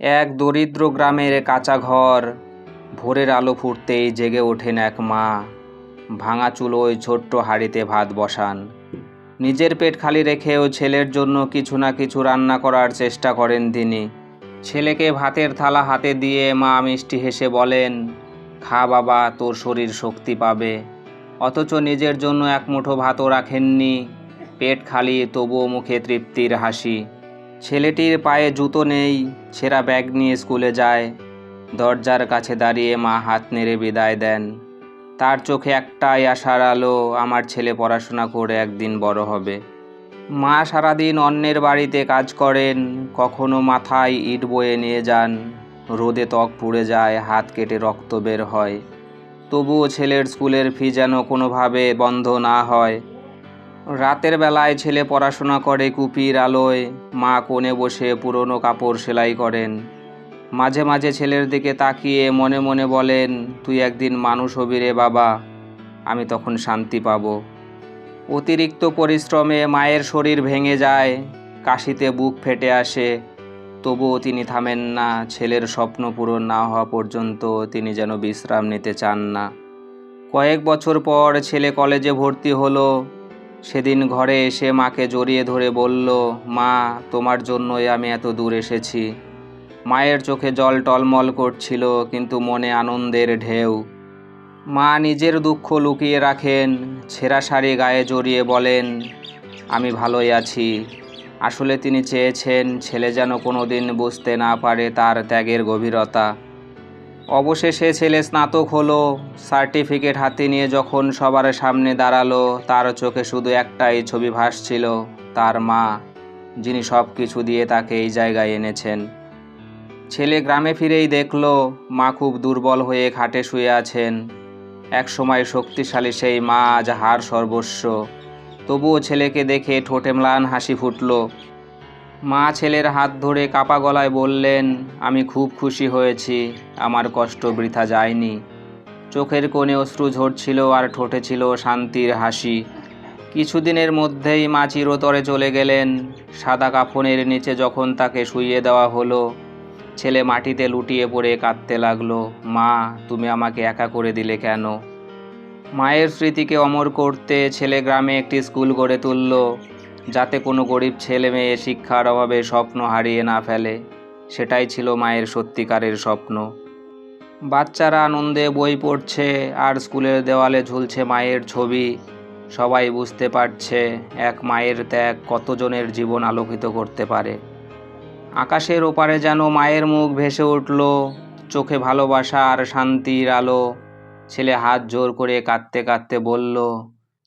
এক দরিদ্র গ্রামের কাঁচা ঘর। ভোরের আলো ফুটতেই জেগে ওঠেন এক মা। ভাঙা চুলোয় ছোট্ট হাঁড়িতে ভাত বসান। নিজের পেট খালি রেখেও ছেলের জন্য কিছু না কিছু রান্না করার চেষ্টা করেন তিনি। ছেলেকে ভাতের থালা হাতে দিয়ে মা মিষ্টি হেসে বলেন, খা বাবা, তোর শরীর শক্তি পাবে। অথচ নিজের জন্য এক মুঠো ভাতও রাখেননি। পেট খালি তবুও মুখে তৃপ্তির হাসি। ছেলেটির পায়ে জুতো নেই ছেঁড়া ব্যাগ নিয়ে স্কুলে যায়। দরজার কাছে দাঁড়িয়ে মা হাত নেড়ে বিদায় দেন। তার চোখে একটাই আশার আলো, আমার ছেলে পড়াশোনা করে একদিন বড় হবে। মা সারাদিন অন্যের বাড়িতে কাজ করেন, কখনো মাথায় ইট বয়ে নিয়ে যান। রোদে ত্বক পুড়ে যায়, হাত কেটে রক্ত বের হয়। তবুও ছেলের স্কুলের ফি যেন কোনোভাবে বন্ধ না হয়। রাতের বেলায় ছেলে পড়াশোনা করে কুপির আলোয়, মা কোণে বসে পুরনো কাপড় সেলাই করেন। মাঝে মাঝে ছেলের দিকে তাকিয়ে মনে মনে বলেন, তুই একদিন মানুষ হবি রে বাবা, আমি তখন শান্তি পাব। অতিরিক্ত পরিশ্রমে মায়ের শরীর ভেঙে যায়, কাশিতে বুক ফেটে আসে। তবুও তিনি থামেন না, ছেলের স্বপ্ন পূরণ না হওয়া পর্যন্ত তিনি যেন বিশ্রাম নিতে চান না। কয়েক বছর পর ছেলে কলেজে ভর্তি হলো সেদিন ঘরে এসে মাকে জড়িয়ে ধরে বলল, মা, তোমার জন্যই আমি এত দূর এসেছি। মায়ের চোখে জল টলমল করছিল, কিন্তু মনে আনন্দের ঢেউ। মা নিজের দুঃখ লুকিয়ে রাখেন, ছেঁড়া শাড়ি গায়ে জড়িয়ে বলেন, আমি ভালোই আছি। আসলে তিনি চেয়েছেন ছেলে যেন কোনো দিন বুঝতে না পারে তার ত্যাগের গভীরতা। অবশেষে ছেলে স্নাতক হলো, সার্টিফিকেট হাতে নিয়ে যখন সবার সামনে দাঁড়াল, তার চোখে শুধু একটাই ছবি ভাসছিল, তার মা, যিনি সব কিছু দিয়ে তাকে এই জায়গায় এনেছেন। ছেলে গ্রামে ফিরেই দেখল, মা খুব দুর্বল হয়ে খাটে শুয়ে আছেন। এক সময় শক্তিশালী সেই মা আজ হার সর্বস্ব। তবুও ছেলেকে দেখে ঠোঁটে ম্লান হাসি ফুটল। মা ছেলের হাত ধরে কাপা গলায় বললেন, আমি খুব খুশি হয়েছি, আমার কষ্ট বৃথা যায়নি। চোখের কোণে অশ্রু ঝরছিল আর ঠোঁটে ছিল শান্তির হাসি। কিছুদিনের মধ্যেই মা চিরতরে চলে গেলেন। সাদা কাফনের নিচে যখন তাকে শুইয়ে দেওয়া হলো, ছেলে মাটিতে লুটিয়ে পড়ে কাঁদতে লাগল, মা, তুমি আমাকে একা করে দিলে কেন? মায়ের স্মৃতিকে অমর করতে ছেলে গ্রামে একটি স্কুল গড়ে তুলল। যাতে কোনো গরিব ছেলে মেয়ে শিক্ষার অভাবে স্বপ্ন হারিয়ে না ফেলে, সেটাই ছিল মায়ের সত্যিকারের স্বপ্ন। বাচ্চারা আনন্দে বই পড়ছে, আর স্কুলের দেওয়ালে ঝুলছে মায়ের ছবি। সবাই বুঝতে পারছে, এক মায়ের ত্যাগ কতজনের জীবন আলোকিত করতে পারে। আকাশের ওপারে যেন মায়ের মুখ ভেসে উঠল, চোখে ভালোবাসা আর শান্তির আলো। ছেলে হাত জোর করে কাঁদতে কাঁদতে বলল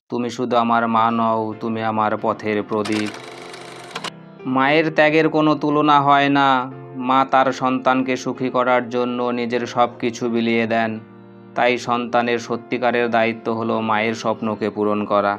তুমি শুধু আমার মা নও, তুমি আমার পথের প্রদীপ। মায়ের ত্যাগের কোনো তুলনা হয় না। মা তার সন্তানকে সুখী করার জন্য নিজের সব কিছু বিলিয়ে দেন। তাই সন্তানের সত্যিকারের দায়িত্ব হলো মায়ের স্বপ্নকে পূরণ করা।